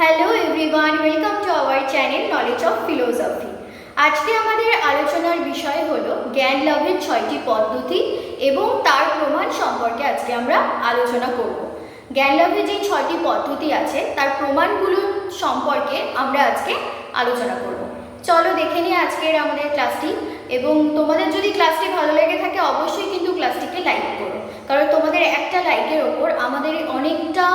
Hello everyone welcome to our channel knowledge of philosophy আজকে আমাদের আলোচনার বিষয় হলো জ্ঞান লাভের ছয়টি পদ্ধতি এবং তার প্রমাণ সম্পর্কে আজকে আমরা আলোচনা করব। জ্ঞান লাভের যে ছয়টি পদ্ধতি আছে, তার প্রমাণগুলো সম্পর্কে আমরা আজকে আলোচনা করব। চলো দেখে নিই আজকের আমাদের ক্লাসটি এবং তোমাদের যদি ক্লাসটি ভালো লেগে থাকে, অবশ্যই কিন্তু ক্লাসটিকে লাইক করো। কারণ তোমাদের একটা লাইকের ওপর আমাদের অনেকটা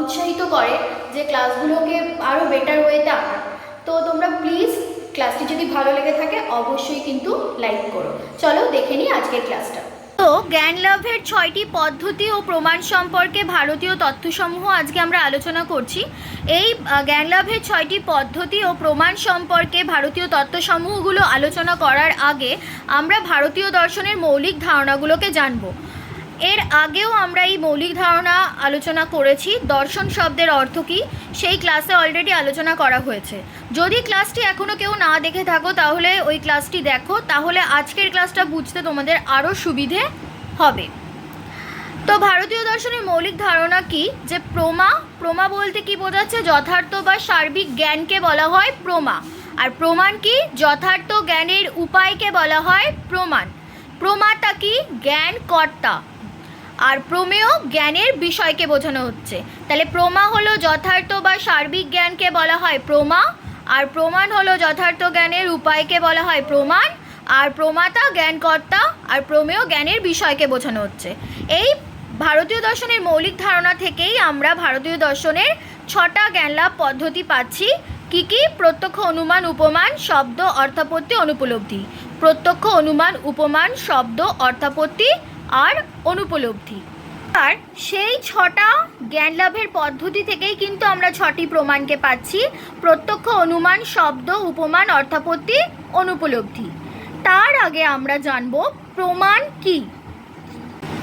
উৎসাহিত করে যে ক্লাসগুলোকে আরও বেটার ওয়েতে আনা তো তোমরা প্লিজ ক্লাসটি যদি ভালো লেগে থাকে, অবশ্যই কিন্তু লাইক করো। চলো দেখে নিই আজকের ক্লাসটা তো জ্ঞান লাভের ছয়টি পদ্ধতি ও প্রমাণ সম্পর্কে ভারতীয় তথ্যসমূহ আজকে আমরা আলোচনা করছি। এই জ্ঞান লাভের ছয়টি পদ্ধতি ও প্রমাণ সম্পর্কে ভারতীয় তত্ত্বসমূহগুলো আলোচনা করার আগে আমরা ভারতীয় দর্শনের মৌলিক ধারণাগুলোকে জানব। এর আগেও আমরা এই মৌলিক ধারণা আলোচনা করেছি, দর্শন শব্দের অর্থ কী, সেই ক্লাসে অলরেডি আলোচনা করা হয়েছে। যদি ক্লাসটি এখনও কেউ না দেখে থাকো, তাহলে ওই ক্লাসটি দেখো। তাহলে আজকের ক্লাসটা বুঝতে তোমাদের আরও সুবিধে হবে। তো ভারতীয় দর্শনের মৌলিক ধারণা কি? যে প্রমা প্রমা বলতে কি বোঝাচ্ছে? যথার্থ বা সার্বিক জ্ঞানকে বলা হয় প্রমা। আর প্রমাণ কি? যথার্থ জ্ঞানের উপায়কে বলা হয় প্রমাণ। প্রমাটা কি? জ্ঞান কর্তা আর প্রমেয় জ্ঞানের বিষয়কে বোঝানো হচ্ছে। তাহলে প্রমা হলো যথার্থ বা সার্বিক জ্ঞানকে বলা হয় প্রমা, আর প্রমাণ হলো যথার্থ জ্ঞানের উপায়কে বলা হয় প্রমাণ, আর প্রমাতা জ্ঞানকর্তা, আর প্রমেয় জ্ঞানের বিষয়কে বোঝানো হচ্ছে। এই ভারতীয় দর্শনের মৌলিক ধারণা থেকেই আমরা ভারতীয় দর্শনের ছটা জ্ঞানলাভ পদ্ধতি পাচ্ছি। কি কি? প্রত্যক্ষ অনুমান, উপমান, শব্দ, অর্থাপত্তি, অনুপলব্ধি। প্রত্যক্ষ অনুমান, উপমান, শব্দ, অর্থাপত্তি আর অনুপলব্ধি। আর সেই ছটা জ্ঞান লাভের পদ্ধতি থেকেই কিন্তু আমরা ছটি প্রমাণকে পাচ্ছি। প্রত্যক্ষ অনুমান, শব্দ, উপমান, অর্থাপত্তি, অনুপলব্ধি। তার আগে আমরা জানব প্রমাণ কি?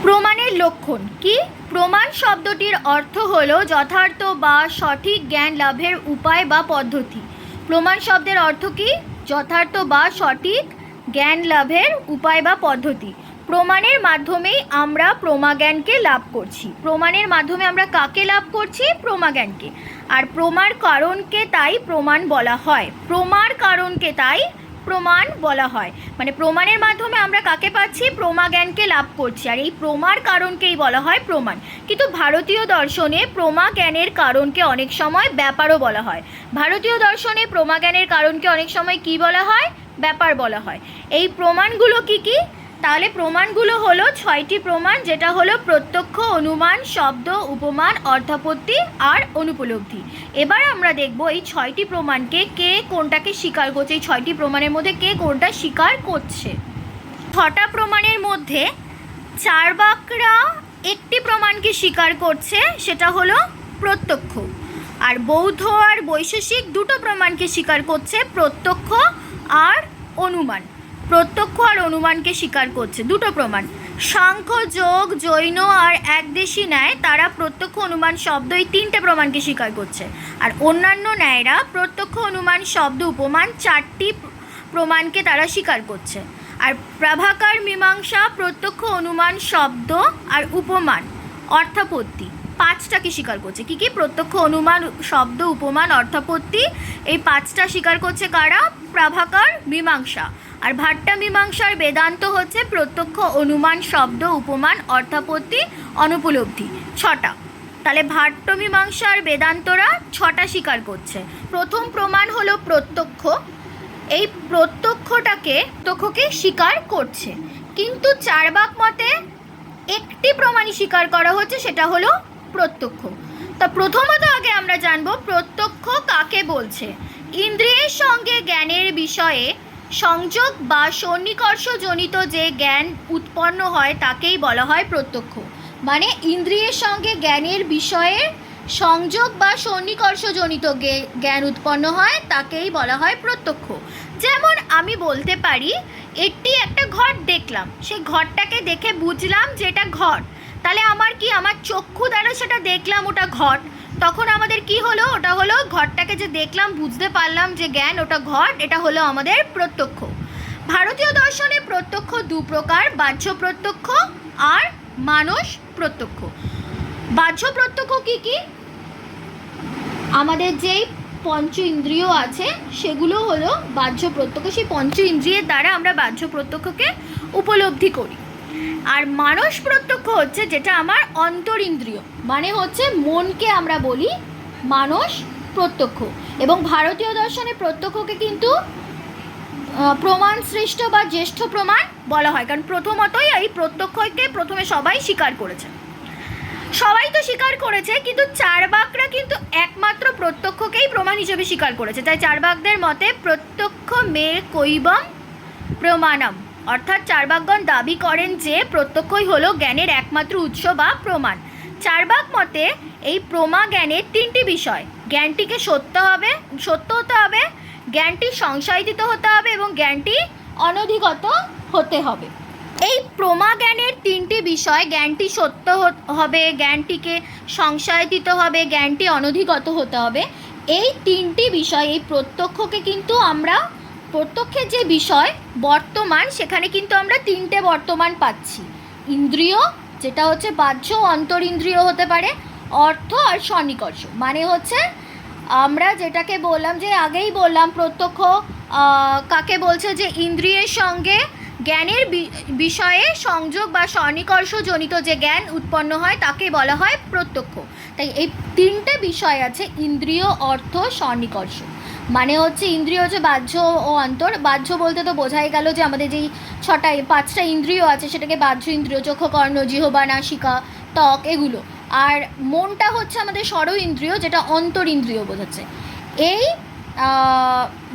প্রমাণের লক্ষণ কি? প্রমাণ শব্দটির অর্থ হলো যথার্থ বা সঠিক জ্ঞান লাভের উপায় বা পদ্ধতি। প্রমাণ শব্দের অর্থ কি? যথার্থ বা সঠিক জ্ঞান লাভের উপায় বা পদ্ধতি। প্রমাণের মাধ্যমেই আমরা প্রমাজ্ঞানকে লাভ করছি। প্রমাণের মাধ্যমে আমরা কাকে লাভ করছি? প্রমাজ্ঞানকে। আর প্রমার কারণকে তাই প্রমাণ বলা হয়। প্রমার কারণকে তাই প্রমাণ বলা হয়। মানে প্রমাণের মাধ্যমে আমরা কাকে পাচ্ছি? প্রমা জ্ঞানকে লাভ করছি। আর এই প্রমার কারণকেই বলা হয় প্রমাণ। কিন্তু ভারতীয় দর্শনে প্রমা জ্ঞানের কারণকে অনেক সময় ব্যাপারও বলা হয়। ভারতীয় দর্শনে প্রমা জ্ঞানের কারণকে অনেক সময় কি বলা হয়? ব্যাপার বলা হয়। এই প্রমাণগুলো কি কি? তাহলে প্রমাণগুলো হলো ছয়টি প্রমাণ, যেটা হলো প্রত্যক্ষ, অনুমান, শব্দ, উপমান অর্থাপত্তি আর অনুপলব্ধি। এবার আমরা দেখব এই ছয়টি প্রমাণকে কে কোনটাকে স্বীকার করছে, এই ছয়টি প্রমাণের মধ্যে কে কোনটা স্বীকার করছে। ছটা প্রমাণের মধ্যে চারবাকরা একটি প্রমাণকে স্বীকার করছে, সেটা হলো প্রত্যক্ষ। আর বৌদ্ধ আর বৈশেষিক দুটো প্রমাণকে স্বীকার করছে, প্রত্যক্ষ আর অনুমান। প্রত্যক্ষ আর অনুমানকে স্বীকার করছে। দুটো প্রমাণ। সাংখ্য, যোগ, জৈন আর একদেশী ন্যায়, তারা প্রত্যক্ষ অনুমান শব্দ এই তিনটে প্রমাণকে স্বীকার করছে। আর অন্যান্য ন্যায়রা প্রত্যক্ষ অনুমান শব্দ উপমান চারটি প্রমাণকে তারা স্বীকার করছে। আর প্রাভাকার মীমাংসা, প্রত্যক্ষ অনুমান শব্দ আর উপমান, অর্থাপত্তি, পাঁচটাকে স্বীকার করছে। কি কি? প্রত্যক্ষ অনুমান, শব্দ, উপমান, অর্থাপত্তি, এই পাঁচটা স্বীকার করছে কারা? প্রাভাকার মীমাংসা। আর ভাট্টা মীমাংসার বেদান্ত হচ্ছে প্রত্যক্ষ অনুমান, শব্দ, উপমান, অর্থাপত্তি, অনুপলব্ধি। ছটা। তাহলে ভাট্ট মীমাংসার বেদান্তরা ছটা স্বীকার করছে। প্রথম প্রমাণ হলো প্রত্যক্ষ। এই প্রত্যক্ষটাকে প্রত্যক্ষকে স্বীকার করছে। কিন্তু চারবাক মতে একটি প্রমাণই স্বীকার করা হচ্ছে, সেটা হলো প্রত্যক্ষ। তা প্রথমত আগে আমরা জানব প্রত্যক্ষ কাকে বলছে। ইন্দ্রিয়ের সঙ্গে জ্ঞানের বিষয়ে সংযোগ বা সন্নিকর্ষজনিত যে জ্ঞান উৎপন্ন হয় তাকেই বলা হয় প্রত্যক্ষ। মানে ইন্দ্রিয়ের সঙ্গে জ্ঞানের বিষয়ে সংযোগ বা সন্নিকর্ষজনিত জ্ঞান উৎপন্ন হয়, তাকেই বলা হয় প্রত্যক্ষ। যেমন আমি বলতে পারি এটি একটা ঘর দেখলাম। সেই ঘরটাকে দেখে বুঝলাম যে এটা ঘর তাহলে আমার কি, আমার চক্ষু দ্বারা সেটা দেখলাম ওটা ঘট? তখন আমাদের কি হলো? ওটা হলো ঘরটাকে যে দেখলাম, বুঝতে পারলাম যে জ্ঞান, ওটা ঘট, এটা হলো আমাদের প্রত্যক্ষ। ভারতীয় দর্শনে প্রত্যক্ষ দু প্রকার, বাহ্য প্রত্যক্ষ আর মানস প্রত্যক্ষ। বাহ্য প্রত্যক্ষ কি কি? আমাদের যেই পঞ্চ ইন্দ্রিয় আছে, সেগুলো হলো বাহ্য প্রত্যক্ষ। সেই পঞ্চ ইন্দ্রিয়ের দ্বারা আমরা বাহ্য প্রত্যক্ষকে উপলব্ধি করি। আর মানস প্রত্যক্ষ হচ্ছে যেটা আমার অন্তর ইন্দ্রিয় মানে হচ্ছে মনকে আমরা বলি মানস প্রত্যক্ষ। এবং ভারতীয় দর্শনে প্রত্যক্ষকে কিন্তু প্রমাণ সৃষ্ট বা জ্যেষ্ঠ প্রমাণ বলা হয়, কারণ প্রথমতই এই প্রত্যক্ষকে প্রথমে সবাই স্বীকার করেছে। সবাই তো স্বীকার করেছে, কিন্তু চারবাকরা কিন্তু একমাত্র প্রত্যক্ষকেই প্রমাণ হিসেবে স্বীকার করেছে। তাই চারবাকদের মতে প্রত্যক্ষ মে কৈবম প্রমাণম। অর্থাৎ চারবাকগণ দাবি করেন যে প্রত্যক্ষই হলো জ্ঞানের একমাত্র উৎস বা প্রমাণ। চারবাক মতে এই প্রমা জ্ঞানের তিনটি বিষয়। জ্ঞানটিকে সত্য হবে, সত্য হতে হবে, জ্ঞানটি সংশয়িত হতে হবে এবং জ্ঞানটি অনধিগত হতে হবে। এই প্রমা জ্ঞানের তিনটি বিষয়, জ্ঞানটি সত্য হবে, জ্ঞানটিকে সংশয়াতীত হবে, জ্ঞানটি অনধিগত হতে হবে। এই তিনটি বিষয়, এই প্রত্যক্ষকে কিন্তু আমরা প্রত্যক্ষের যে বিষয়, বর্তমান, সেখানে কিন্তু আমরা তিনটে বর্তমান পাচ্ছি। ইন্দ্রিয়, যেটা হচ্ছে বাহ্য ও অন্তরিন্দ্রিয় হতে পারে, অর্থ আর সন্নিকর্ষ। মানে হচ্ছে, আমরা যেটাকে বললাম যে আগেই বললাম, প্রত্যক্ষ কাকে বলছে যে ইন্দ্রিয়ের সঙ্গে জ্ঞানের বিষয়ে সংযোগ বা সন্নিকর্ষজনিত যে জ্ঞান উৎপন্ন হয়, তাকে বলা হয় প্রত্যক্ষ। তাই এই তিনটে বিষয় আছে, ইন্দ্রিয়, অর্থ, সন্নিকর্ষ। মানে হচ্ছে ইন্দ্রিয় হচ্ছে বাহ্য ও অন্তর। বাহ্য বলতে তো বোঝাই গেল যে আমাদের যেই ছটা, পাঁচটা ইন্দ্রিয় আছে সেটাকে বাহ্য, ইন্দ্রিয়, চক্ষু, কর্ণ, জিহবা, নাসিকা, ত্বক এগুলো। আর মনটা হচ্ছে আমাদের স্বর ইন্দ্রিয়, যেটা অন্তর ইন্দ্রিয় বোঝাচ্ছে। এই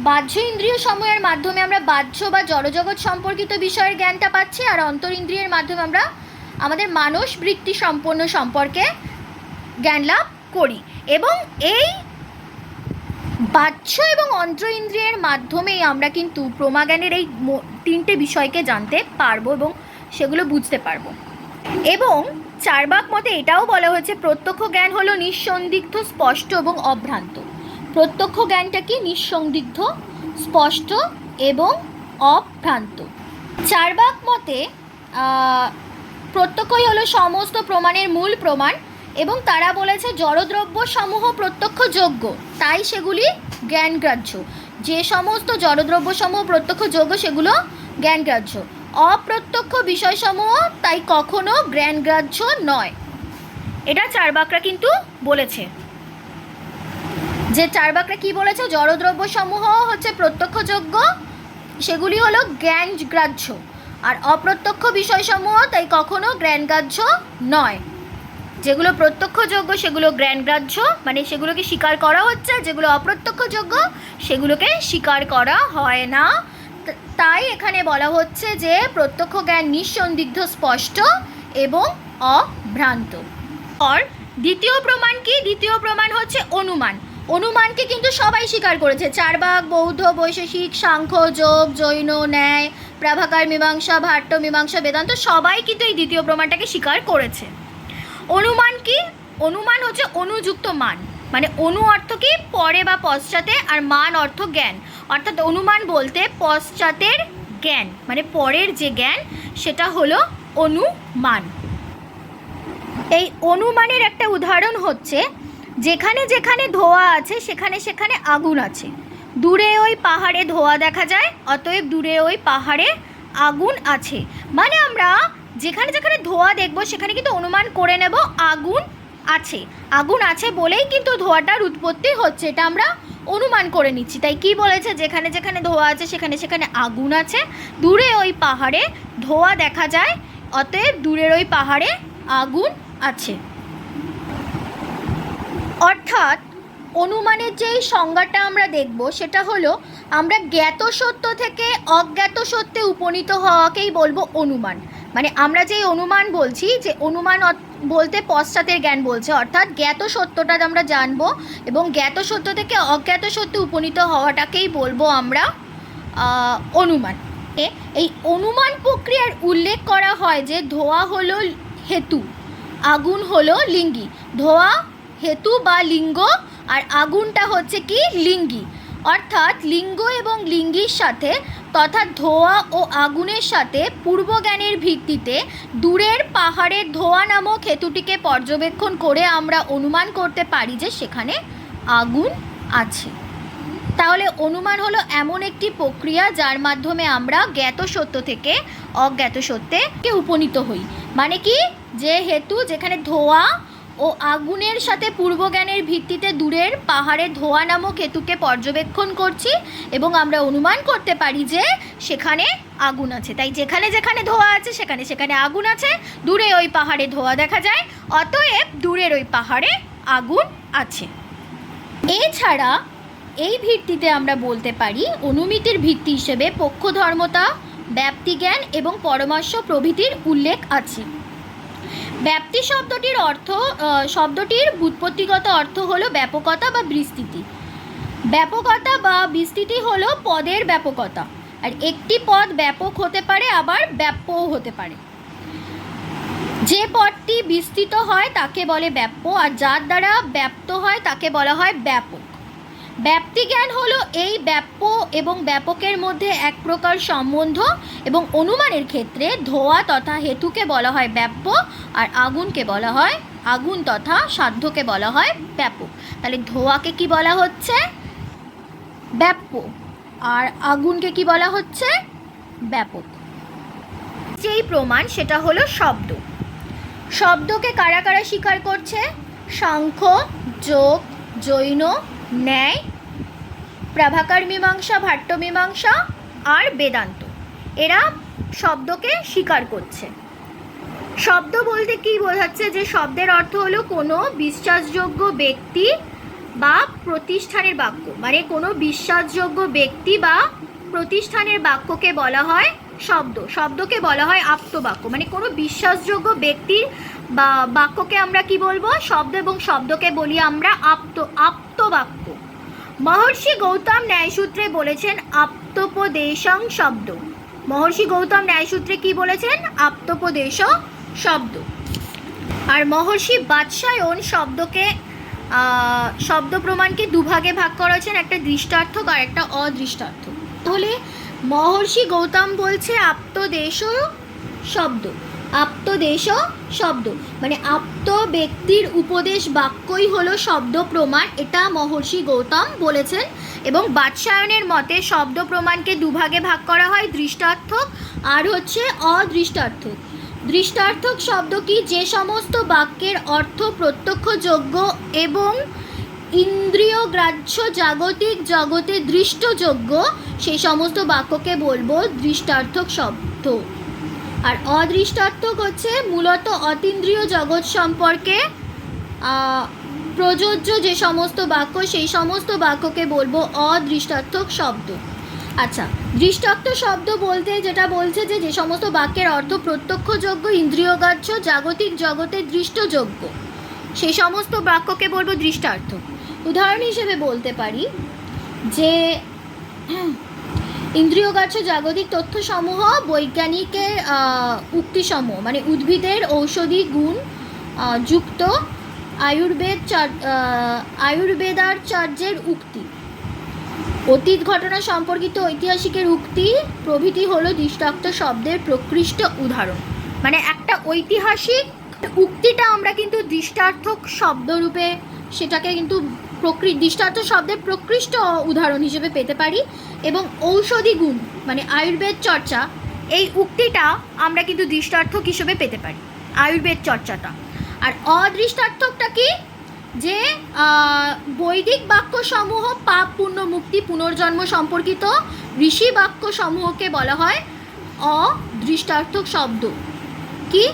বাহ্য ইন্দ্রিয় সময়ের মাধ্যমে আমরা বাহ্য বা জড়জগৎ সম্পর্কিত বিষয়ের জ্ঞানটা পাচ্ছি, আর অন্তর ইন্দ্রিয়ের মাধ্যমে আমরা আমাদের মানস বৃত্তি সম্পন্ন সম্পর্কে জ্ঞান লাভ করি। এবং এই বাহ্য এবং অন্ত্র ইন্দ্রিয়ের মাধ্যমেই আমরা কিন্তু প্রমাজ্ঞানের এই তিনটে বিষয়কে জানতে পারব এবং সেগুলো বুঝতে পারব। এবং চারবাক মতে এটাও বলা হয়েছে, প্রত্যক্ষ জ্ঞান হলো নিঃসন্দিগ্ধ, স্পষ্ট এবং অভ্রান্ত। প্রত্যক্ষ জ্ঞানটা কি? নিঃসন্দিগ্ধ, স্পষ্ট এবং অভ্রান্ত। চারবাক মতে প্রত্যক্ষই হলো সমস্ত প্রমাণের মূল প্রমাণ। এবং তারা বলেছে জড়দ্রব্য সমূহ প্রত্যক্ষযোগ্য তাই সেগুলি জ্ঞানগ্রাহ্য। যে সমস্ত জড়দ্রব্য সমূহ প্রত্যক্ষযোগ্য সেগুলো জ্ঞানগ্রাহ্য। অপ্রত্যক্ষ বিষয়সমূহ তাই কখনো জ্ঞানগ্রাহ্য নয়। এটা চারবাকরা কিন্তু বলেছে। যে চারবাকরা কি বলেছে? জড়দ্রব্য সমূহ হচ্ছে প্রত্যক্ষযোগ্য সেগুলি হলো জ্ঞানগ্রাহ্য। আর অপ্রত্যক্ষ বিষয়সমূহ তাই কখনো জ্ঞানগ্রাহ্য নয়। যেগুলো প্রত্যক্ষযোগ্য, সেগুলো জ্ঞানগ্রাহ্য মানে সেগুলোকে স্বীকার করা হচ্ছে, যেগুলো অপ্রত্যক্ষযোগ্য, সেগুলোকে স্বীকার করা হয় না। তাই এখানে বলা হচ্ছে যে প্রত্যক্ষ জ্ঞান নিঃসন্দিগ্ধ, স্পষ্ট এবং অভ্রান্ত। আর দ্বিতীয় প্রমাণ কি? দ্বিতীয় প্রমাণ হচ্ছে অনুমান। অনুমানকে কিন্তু সবাই স্বীকার করেছে। চারবাক বৌদ্ধ, বৈশেষিক, সাংখ্য, যোগ, জৈন, ন্যায়, প্রাভাকার, মীমাংসা, ভাট্ট, মীমাংসা, বেদান্ত সবাই কিন্তু এই দ্বিতীয় প্রমাণটাকে স্বীকার করেছে। অনুমান কি? অনুমান হচ্ছে অনুযুক্ত মান। মানে অনু অর্থ কি? পরে বা পশ্চাতে, আর মান অর্থ জ্ঞান। অর্থাৎ অনুমান বলতে পশ্চাতের জ্ঞান। মানে পরের যে জ্ঞান, সেটা হলো অনুমান। এই অনুমানের একটা উদাহরণ হচ্ছে, যেখানে যেখানে ধোয়া আছে, সেখানে সেখানে আগুন আছে। দূরে ওই পাহাড়ে ধোয়া দেখা যায়, অতএব দূরে ওই পাহাড়ে আগুন আছে। মানে আমরা যেখানে যেখানে ধোয়া দেখব, সেখানে কিন্তু অনুমান করে নেব আগুন আছে। আগুন আছে বলেই কিন্তু ধোঁয়াটার উৎপত্তি হচ্ছে, এটা আমরা অনুমান করে নিচ্ছি। তাই কি বলেছে? যেখানে যেখানে ধোঁয়া আছে, সেখানে সেখানে আগুন আছে। দূরে ওই পাহাড়ে ধোঁয়া দেখা যায়, অতএব দূরের ওই পাহাড়ে আগুন আছে। অর্থাৎ অনুমানের যেই সংজ্ঞাটা আমরা দেখব, সেটা হলো আমরা জ্ঞাত সত্য থেকে অজ্ঞাত সত্যে উপনীত হওয়াকেই বলব অনুমান। মানে আমরা যেই অনুমান বলছি, যে অনুমান বলতে পশ্চাতের জ্ঞান বলছে, অর্থাৎ জ্ঞাত সত্যটা আমরা জানব এবং জ্ঞাত সত্য থেকে অজ্ঞাত সত্যে উপনীত হওয়াটাকেই বলব আমরা অনুমান। এই অনুমান প্রক্রিয়ার উল্লেখ করা হয় যে ধোয়া হলো হেতু, আগুন হলো লিঙ্গি। ধোয়া হেতু বা লিঙ্গ আর আগুনটা হচ্ছে কি লিঙ্গি। অর্থাৎ লিঙ্গ এবং লিঙ্গির সাথে তথা ধোয়া ও আগুনের সাথে পূর্বজ্ঞানের ভিত্তিতে দূরের পাহাড়ের ধোয়া নামক হেতুটিকে পর্যবেক্ষণ করে আমরা অনুমান করতে পারি যে সেখানে আগুন আছে। তাহলে অনুমান হলো এমন একটি প্রক্রিয়া যার মাধ্যমে আমরা জ্ঞাত সত্য থেকে অজ্ঞাত সত্যে উপনীত হই। মানে কি? যে হেতু যেখানে ধোঁয়া ও আগুনের সাথে পূর্বজ্ঞানের ভিত্তিতে দূরের পাহাড়ে ধোঁয়া নামক হেতুকে পর্যবেক্ষণ করছি এবং আমরা অনুমান করতে পারি যে সেখানে আগুন আছে। তাই যেখানে যেখানে ধোঁয়া আছে, সেখানে সেখানে আগুন আছে। দূরে ওই পাহাড়ে ধোঁয়া দেখা যায়, অতএব দূরের ওই পাহাড়ে আগুন আছে। এছাড়া এই ভিত্তিতে আমরা বলতে পারি, অনুমিতির ভিত্তি হিসেবে পক্ষধর্মতা ব্যাপ্তিজ্ঞান এবং পরমার্শ প্রভৃতির উল্লেখ আছে। ব্যাপ্তি শব্দটির অর্থ শব্দটির ব্যুৎপত্তিগত অর্থ হলো ব্যাপকতা বা বিস্তৃতি। ব্যাপকতা বা বিস্তৃতি হলো পদের ব্যাপকতা। আর একটি পদ ব্যাপক হতে পারে, আবার ব্যাপ্যও হতে পারে। যে পদটি বিস্তৃত হয় তাকে বলে ব্যাপ্য, আর যার দ্বারা ব্যপ্ত হয় তাকে বলা হয় ব্যাপক। ব্যাপ্তি জ্ঞান হলো এই ব্যাপ্য এবং ব্যাপকের মধ্যে এক প্রকার সম্বন্ধ এবং অনুমানের ক্ষেত্রে ধোয়া তথা হেতুকে বলা হয় ব্যাপ্য আর আগুনকে বলা হয় আগুন তথা সাধ্যকে বলা হয় ব্যাপক। তাহলে ধোঁয়াকে কি বলা হচ্ছে? ব্যাপ্য। আর আগুনকে কি বলা হচ্ছে? ব্যাপক। যেই প্রমাণ সেটা হলো শব্দ। শব্দকে কারা কারা স্বীকার করছে? সাংখ্য যোগ, জৈন ন্যায়, প্রাভাকার মীমাংসা, ভাট্ট মীমাংসা আর বেদান্ত। এরা শব্দকে স্বীকার করছে। শব্দ বলতে কি বোঝাচ্ছে যে শব্দের অর্থ হলো কোনো বিশ্বাসযোগ্য ব্যক্তি বা প্রতিষ্ঠানের বাক্য। মানে কোনো বিশ্বাসযোগ্য ব্যক্তি বা প্রতিষ্ঠানের বাক্যকে বলা হয় শব্দ। শব্দকে বলা হয় আপ্তবাক্য মানে কোনো বিশ্বাসযোগ্য ব্যক্তির বা বাক্যকে আমরা কি বলব? শব্দ এবং শব্দকে বলি আমরা আপ্ত, আপ্তবাক্য। মহর্ষি গৌতম ন্যায়সূত্রে বলেছেন, আপ্তোপদেশং শব্দ। মহর্ষি গৌতম ন্যায়সূত্রে কি বলেছেন? আপ্তোপদেশ শব্দ। আর মহর্ষি বাদশায়ন শব্দকে শব্দ প্রমাণকে দুভাগে ভাগ করেছেন একটা দৃষ্টার্থক আর একটা অদৃষ্টার্থক। তাহলে মহর্ষি গৌতম বলছে, আপ্তদেশ শব্দ। আপ্তদেশ শব্দ। মানে আপ্ত ব্যক্তির উপদেশ বাক্যই হলো শব্দ প্রমাণ, এটা মহর্ষি গৌতম বলেছেন। এবং বাদশায়নের মতে শব্দ প্রমাণকে দুভাগে ভাগ করা হয়, দৃষ্টার্থক আর হচ্ছে অদৃষ্টার্থক। দৃষ্টার্থক শব্দ কি? যে সমস্ত বাক্যের অর্থ প্রত্যক্ষযোগ্য এবং ইন্দ্রিয় গ্রাহ্য জাগতিক জগতে দৃষ্টযোগ্য, সেই সমস্ত বাক্যকে বলব দৃষ্টার্থক শব্দ। আর অদৃষ্টার্থক হচ্ছে মূলত অতীন্দ্রিয় জগৎ সম্পর্কে প্রযোজ্য যে সমস্ত বাক্য, সেই সমস্ত বাক্যকে বলব অদৃষ্টার্থক শব্দ। আচ্ছা দৃষ্টার্থ শব্দ বলতে যেটা বলছে যে যে সমস্ত বাক্যের অর্থ প্রত্যক্ষযোগ্য ইন্দ্রিয়গ্রাহ্য জাগতিক জগতে দৃষ্টযোগ্য। সেই সমস্ত বাক্যকে বলব দৃষ্টার্থ। উদাহরণ হিসেবে বলতে পারি যে ইন্দ্রিয়গ্রাহ্য জাগতিক তথ্যসমূহ, বৈজ্ঞানিকের উক্তিসমূহ মানে উদ্ভিদের ঔষধি গুণ যুক্ত আয়ুর্বেদ চার- আয়ুর্বেদাচার্যের উক্তি। অতীত ঘটনা সম্পর্কিত ঐতিহাসিকের উক্তি প্রভৃতি হলো দৃষ্টান্ত শব্দের প্রকৃষ্ট উদাহরণ। মানে একটা ঐতিহাসিক উক্তিটা আমরা কিন্তু দৃষ্টার্থক শব্দরূপে সেটাকে কিন্তু প্রকৃ দৃষ্টার্থ শব্দের প্রকৃষ্ট উদাহরণ হিসেবে পেতে পারি এবং ঔষধি গুণ মানে আয়ুর্বেদ চর্চা, এই উক্তিটা আমরা কিন্তু দৃষ্টার্থক হিসেবে পেতে পারি, আয়ুর্বেদ চর্চাটা। আর অদৃষ্টার্থকটা কি? যে বৈদিক বাক্যসমূহ পাপ পুণ্য মুক্তি পুনর্জন্ম সম্পর্কিত ঋষি বাক্য সমূহকে বলা হয় অদৃষ্টার্থক শব্দ। কি?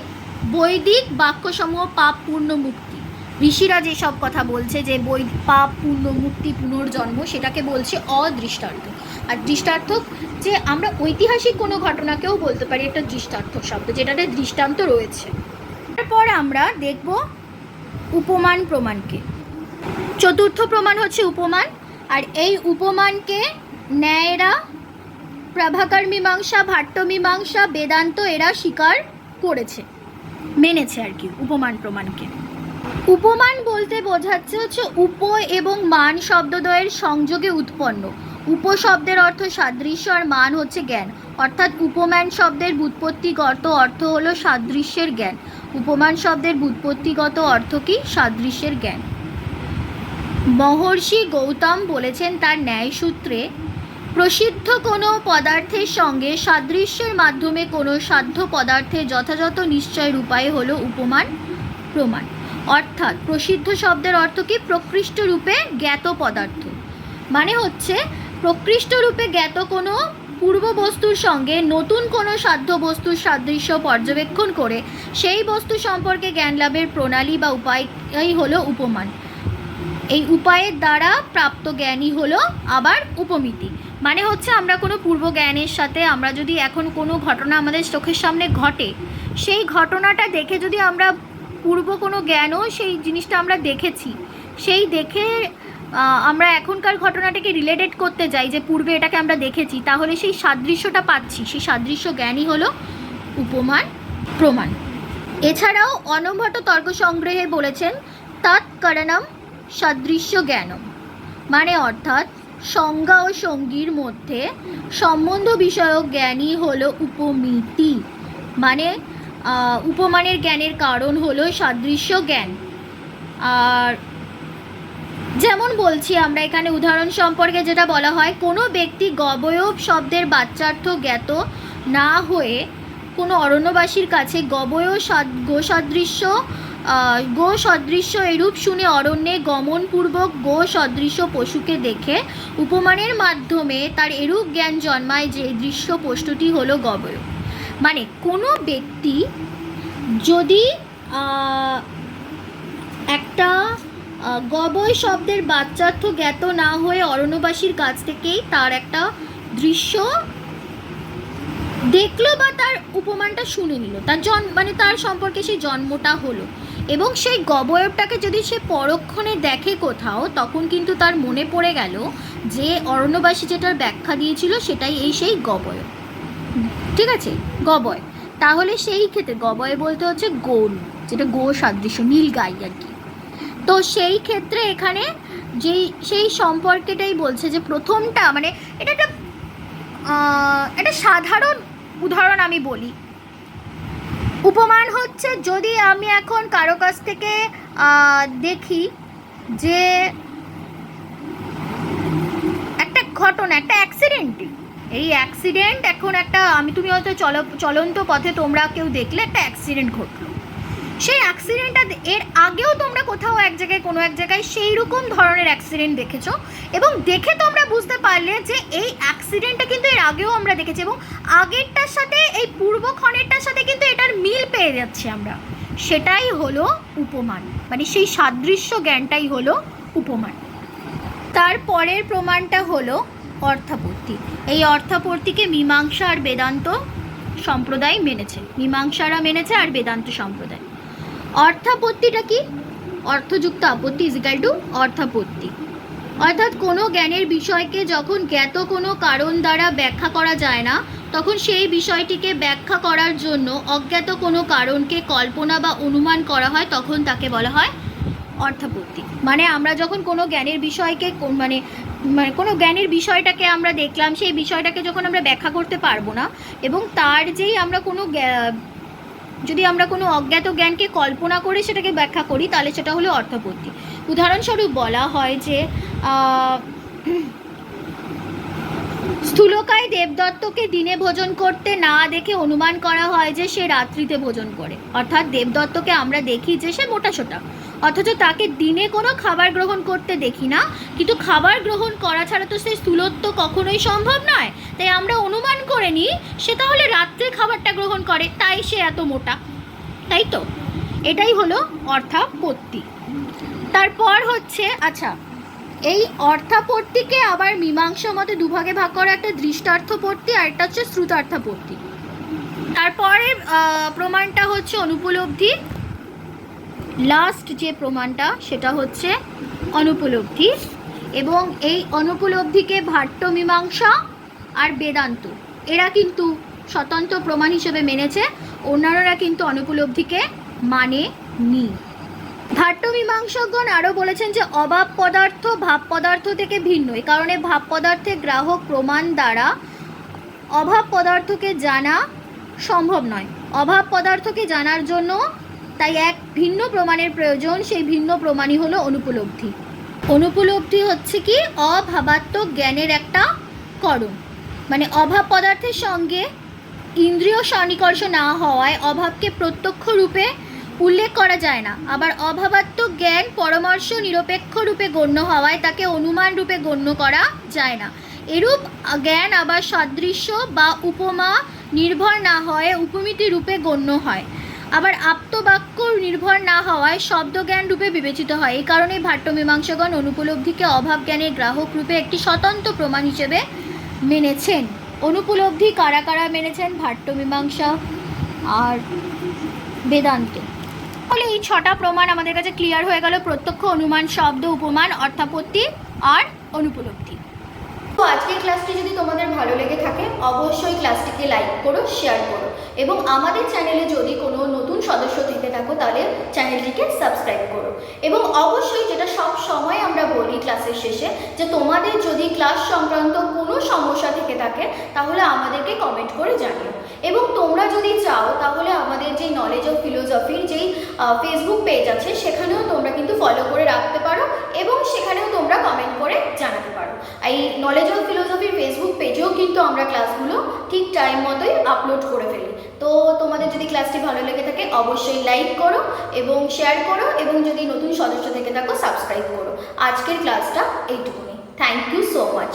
বৈদিক বাক্যসমূহ পাপ পূর্ণ মুক্তি। ঋষিরা যেসব কথা বলছে, যে বৈ পাপ পূর্ণ মুক্তি, পুনর্জন্ম, সেটাকে বলছে অদৃষ্টার্থ। আর দৃষ্টার্থক যে আমরা ঐতিহাসিক কোনো ঘটনাকেও বলতে পারি, একটা দৃষ্টার্থক শব্দ, যেটাতে দৃষ্টান্ত রয়েছে। তারপর আমরা দেখব উপমান প্রমাণকে। চতুর্থ প্রমাণ হচ্ছে উপমান, আর এই উপমানকে ন্যায়রা, প্রভাকর মীমাংসা, ভাট্ট মীমাংসা, বেদান্ত এরা স্বীকার করেছে, মেনেছে আর কি, উপমান প্রমাণকে। উপমান বলতে বোঝাচ্ছে হচ্ছে উপ এবং মান শব্দদ্বয়ের সংযোগে উৎপন্ন। উপশব্দের অর্থ সাদৃশ্য আর মান হচ্ছে জ্ঞান। অর্থাৎ উপমান শব্দের ব্যুৎপত্তিগত অর্থ হলো সাদৃশ্যের জ্ঞান। উপমান শব্দের ব্যুৎপত্তিগত অর্থ কি? সাদৃশ্যের জ্ঞান। মহর্ষি গৌতম বলেছেন তার ন্যায় সূত্রে প্রসিদ্ধ কোনো পদার্থের সঙ্গে সাদৃশ্যের মাধ্যমে কোনো সাধ্য পদার্থের যথাযথ নিশ্চয়ের উপায় হলো উপমান প্রমাণ অর্থাৎ প্রসিদ্ধ শব্দের অর্থ কি? প্রকৃষ্ট রূপে জ্ঞাত পদার্থ। মানে হচ্ছে, প্রকৃষ্ট রূপে জ্ঞাত কোনো পূর্ব বস্তুর সঙ্গে নতুন কোনো সাধ্য বস্তুর সাদৃশ্য পর্যবেক্ষণ করে সেই বস্তু সম্পর্কে জ্ঞান লাভের প্রণালী বা উপায়ই হলো উপমান। এই উপায়ের দ্বারা প্রাপ্ত জ্ঞানই হলো আবার উপমিতি। মানে হচ্ছে, আমরা কোনো পূর্ব জ্ঞানের সাথে আমরা যদি এখন কোনো ঘটনা আমাদের চোখের সামনে ঘটে, সেই ঘটনাটা দেখে যদি আমরা পূর্ব কোনো জ্ঞানও সেই জিনিসটা আমরা দেখেছি। সেই দেখে আমরা এখনকার ঘটনাটাকে রিলেটেড করতে যাই যে পূর্বে এটাকে আমরা দেখেছি। তাহলে সেই সাদৃশ্যটা পাচ্ছি। সেই সাদৃশ্য জ্ঞানই হলো উপমান প্রমাণ। এছাড়াও অনভট তর্ক সংগ্রহে বলেছেন তৎকরণম সাদৃশ্য জ্ঞানম। মানে অর্থাৎ সংজ্ঞা ও সঙ্গীর মধ্যে সম্বন্ধ বিষয়ক জ্ঞানই হলো উপমিতি। মানে উপমানের জ্ঞানের কারণ হলো সাদৃশ্য জ্ঞান। আর যেমন বলছি, আমরা এখানে উদাহরণ সম্পর্কে যেটা বলা হয়, কোনো ব্যক্তি গবয়ব শব্দের বাচ্চার্থ জ্ঞাত না হয়ে কোনো অরণ্যবাসীর কাছে গবয় সাদ- গোসাদৃশ্য গো সদৃশ্য এরূপ শুনে অরণ্যে গমনপূর্বক গো সদৃশ্য পশুকে দেখে উপমানের মাধ্যমে তার এরূপ জ্ঞান জন্মায় যে দৃশ্য পশুটি হলো গবয় মানে কোনো ব্যক্তি যদি একটা গবয় শব্দের বাচ্চার্থ জ্ঞাত না হয়ে অরণ্যবাসীর কাছ থেকেই তার একটা দৃশ্য দেখল বা তার উপমানটা শুনে নিল। তার জন মানে তার সম্পর্কে সেই জন্মটা হলো। এবং সেই গবয়বটাকে যদি সে পরক্ষণে দেখে কোথাও, তখন কিন্তু তার মনে পড়ে গেল যে অরণ্যবাসী যেটার ব্যাখ্যা দিয়েছিল সেটাই এই সেই গবয় ঠিক আছে? গবয়। তাহলে সেই ক্ষেত্রে, গবয় বলতে হচ্ছে গোল যেটা গো সাদৃশ্য, নীল গাই আর কি। তো সেই ক্ষেত্রে এখানে যেই, সেই সম্পর্কেটাই বলছে যে প্রথমটা মানে এটা একটা একটা সাধারণ উদাহরণ আমি বলি। উপমান হচ্ছে যদি আমি এখন কারও কাছ থেকে দেখি যে একটা ঘটনা, একটা অ্যাক্সিডেন্টই এই অ্যাক্সিডেন্ট এখন একটা, আমি তুমি হয়তো চল, চলন্ত পথে তোমরা কেউ দেখলে একটা অ্যাক্সিডেন্ট ঘটলো। সেই অ্যাক্সিডেন্টটা এর আগেও তোমরা কোথাও এক জায়গায়, কোনো এক জায়গায় সেই রকম ধরনের অ্যাক্সিডেন্ট দেখেছ এবং দেখে তোমরা বুঝতে পারলে যে এই অ্যাক্সিডেন্টটা কিন্তু এর আগেও আমরা দেখেছি এবং আগেরটার সাথে, এই পূর্বক্ষণেরটার সাথে কিন্তু এটার মিল পেয়ে যাচ্ছি আমরা। সেটাই হলো উপমান। মানে সেই সাদৃশ্য জ্ঞানটাই হলো উপমান। তারপরের প্রমাণটা হলো অর্থাপত্তি এই অর্থাপত্তিকে মীমাংসা আর বেদান্ত সম্প্রদায় মেনেছে। মীমাংসারা মেনেছে আর বেদান্ত সম্প্রদায়। অর্থাপত্তিটা কি? অর্থযুক্ত আপত্তি ইজিক্যাল টু অর্থাপত্তি অর্থাৎ কোনো জ্ঞানের বিষয়কে যখন জ্ঞাত কোনো কারণ দ্বারা ব্যাখ্যা করা যায় না, তখন সেই বিষয়টিকে ব্যাখ্যা করার জন্য অজ্ঞাত কোনো কারণকে কল্পনা বা অনুমান করা হয়, তখন তাকে বলা হয় অর্থাপত্তি মানে আমরা যখন কোনো জ্ঞানের বিষয়কে মানে মানে কোনো জ্ঞানের বিষয়টাকে আমরা দেখলাম, সেই বিষয়টাকে যখন আমরা ব্যাখ্যা করতে পারব না, এবং তার যেই আমরা কোনো যদি আমরা কোনো অজ্ঞাত জ্ঞানকে কল্পনা করে সেটাকে ব্যাখ্যা করি, তাহলে সেটা হলো অর্থপত্তি। উদাহরণস্বরূপ বলা হয় যে স্থূলকায় দেবদত্তকে দিনে ভোজন করতে না দেখে অনুমান করা হয় যে সে রাত্রিতে ভোজন করে। অর্থাৎ দেবদত্তকে আমরা দেখি যে সে মোটাসোটা অথচ তাকে দিনে কোনো খাবার গ্রহণ করতে দেখি না। কিন্তু খাবার গ্রহণ করা ছাড়া তো সেই স্থূলত্ব কখনোই সম্ভব নয়। তাই আমরা অনুমান করে নিই, সে তাহলে রাত্রে খাবারটা গ্রহণ করে, তাই সে এত মোটা। তাই তো? এটাই হলো অর্থাপত্তি তারপর হচ্ছে আচ্ছা এই অর্থাপত্তিকে আবার মীমাংসা মতে দুভাগে ভাগ করা একটা দৃষ্টার্থপত্তি আর একটা হচ্ছে শ্রুতার্থপত্তি। তারপরে প্রমাণটা হচ্ছে অনুপলব্ধি। লাস্ট যে প্রমাণটা, সেটা হচ্ছে অনুপলব্ধি। এবং এই অনুপলব্ধিকে ভাট্য মীমাংসা আর বেদান্ত, এরা কিন্তু স্বতন্ত্র প্রমাণ হিসেবে মেনেছে। অন্যান্যরা কিন্তু অনুপলব্ধিকে মানে নি। ভাট্য মীমাংসকগণ আরও বলেছেন যে অভাব পদার্থ, ভাব পদার্থ থেকে ভিন্ন। এই কারণে ভাব পদার্থে গ্রাহক প্রমাণ দ্বারা অভাব পদার্থকে জানা সম্ভব নয়। অভাব পদার্থকে জানার জন্য তাই এক ভিন্ন প্রমাণের প্রয়োজন, সেই ভিন্ন প্রমাণই হলো অনুপলব্ধি। অনুপলব্ধি হচ্ছে কি? অভাবাত্মক জ্ঞানের একটা করণ। মানে অভাব পদার্থের সঙ্গে ইন্দ্রিয় সন্নিকর্ষ না হওয়ায় অভাবকে প্রত্যক্ষ রূপে উল্লেখ করা যায় না। আবার অভাবাত্মক জ্ঞান পরামর্শ নিরপেক্ষ রূপে গণ্য হওয়ায় তাকে অনুমান রূপে গণ্য করা যায় না। এরূপ জ্ঞান আবার সাদৃশ্য বা উপমা নির্ভর না হয়ে উপমিতি রূপে গণ্য হয়। আবার আপ্তবাক্য নির্ভর না হওয়ায় শব্দজ্ঞান রূপে বিবেচিত হয়। এই কারণে ভাট্টমীমাংসগণ অনুপলব্ধিকে অভাব জ্ঞানের গ্রাহক রূপে একটি স্বতন্ত্র প্রমাণ হিসেবে মেনেছেন। অনুপলব্ধি কারা কারা মেনেছেন? ভাট্টমীমাংসা আর বেদান্তে। ফলে এই ছটা প্রমাণ আমাদের কাছে ক্লিয়ার হয়ে গেল। প্রত্যক্ষ অনুমান, শব্দ, উপমান, অর্থাপত্তি আর অনুপলব্ধি। তো আজকের ক্লাসটি যদি তোমাদের ভালো লেগে থাকে, অবশ্যই ক্লাসটিকে লাইক করো শেয়ার করো এবং আমাদের চ্যানেলে যদি কোনো নতুন সদস্য থেকে থাকো, তাহলে চ্যানেলটিকে সাবস্ক্রাইব করো। এবং অবশ্যই যেটা সব সময় আমরা বলি ক্লাসের শেষে, যে তোমাদের যদি ক্লাস সংক্রান্ত কোনো সমস্যা থেকে থাকে, তাহলে আমাদেরকে কমেন্ট করে জানিও। এবং তোমরা যদি চাও, তাহলে আমাদের যে নলেজ অফ ফিলোসফির যেই ফেসবুক পেজ আছে, সেখানেও তোমরা কিন্তু ফলো করে রাখতে পারো এবং সেখানেও তোমরা কমেন্ট করে জানাতে পারো। এই নলেজ অফ ফিলোজফির ফেসবুক পেজেও কিন্তু আমরা ক্লাসগুলো ঠিক টাইম মতোই আপলোড করে ফেলি। তো তোমাদের যদি ক্লাসটি ভালো লেগে থাকে, অবশ্যই লাইক করো এবং শেয়ার করো এবং যদি নতুন সদস্য থেকে থাকো সাবস্ক্রাইব করো। আজকের ক্লাসটা এইটুকুনি। Thank you so much